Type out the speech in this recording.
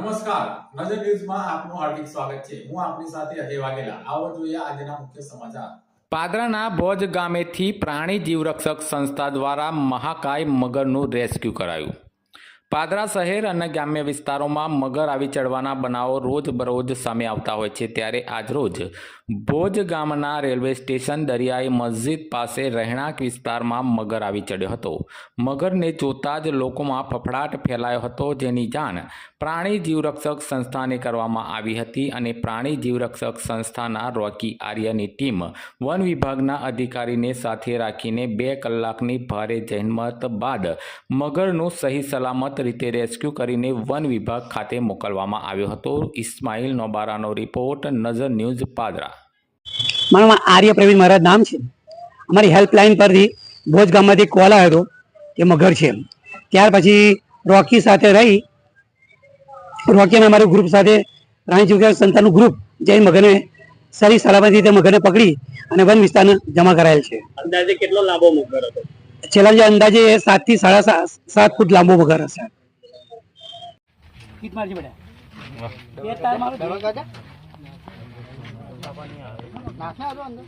નમસ્કાર. નજર ન્યૂઝમાં આપનું હાર્દિક સ્વાગત છે. હું આપની સાથે અજય વાઘેલા. આવો જોઈએ આજના મુખ્ય સમાચાર. પાદરાના ભોજ ગામેથી પ્રાણી જીવરક્ષક સંસ્થા દ્વારા મહાકાય મગરનું રેસ્ક્યુ કરાયું. પાદરા શહેર અને ગ્રામ્ય વિસ્તારોમાં મગર આવી ચડવાના બનાવો રોજબરોજ સામે આવતા હોય છે. ત્યારે આજરોજ ભોજ ગામના રેલવે સ્ટેશન દરિયાઈ મસ્જિદ પાસે રહેણાંક વિસ્તારમાં મગર આવી ચડ્યો હતો. મગરને જોતા જ લોકોમાં ફફડાટ ફેલાયો હતો. જેની જાણ પ્રાણી જીવરક્ષક સંસ્થાને કરવામાં આવી હતી અને પ્રાણી જીવરક્ષક સંસ્થાના રોકી આર્યની ટીમ વન વિભાગના અધિકારીને સાથે રાખીને બે કલાકની ભારે જહેમત બાદ મગરનું સહી સલામત રીતે રેસ્ક્યુ કરીને વન વિભાગ ખાતે મોકલવામાં આવ્યો હતો. ઇસ્માઇલ નોબારાનો રિપોર્ટ નજર ન્યૂઝ પાદરા. મારું આર્ય પ્રવીણ મહારાજ નામ છે. અમારી હેલ્પલાઇન પરથી ભોજ ગામમાંથી કોલ આવ્યો હતો. કે મગર છે ત્યાર પછી રોકી સાથે રહી રોકી અને અમારું ગ્રુપ સાથે રાણી જીવન સંસ્થાનું ગ્રુપ જઈ મગરને સરી સલામતી રીતે મગરને પકડી અને વન વિસ્તારને જમા કરાયેલ છે. અંદાજે કેટલો લાંબો મગર હતો? છેલ્લા જે અંદાજે સાતથી સાડા સાત સાત ફૂટ લાંબો મગર હશે. કીટ મારજે બેટા. બે તાર મારો નાખ્યા અંદર.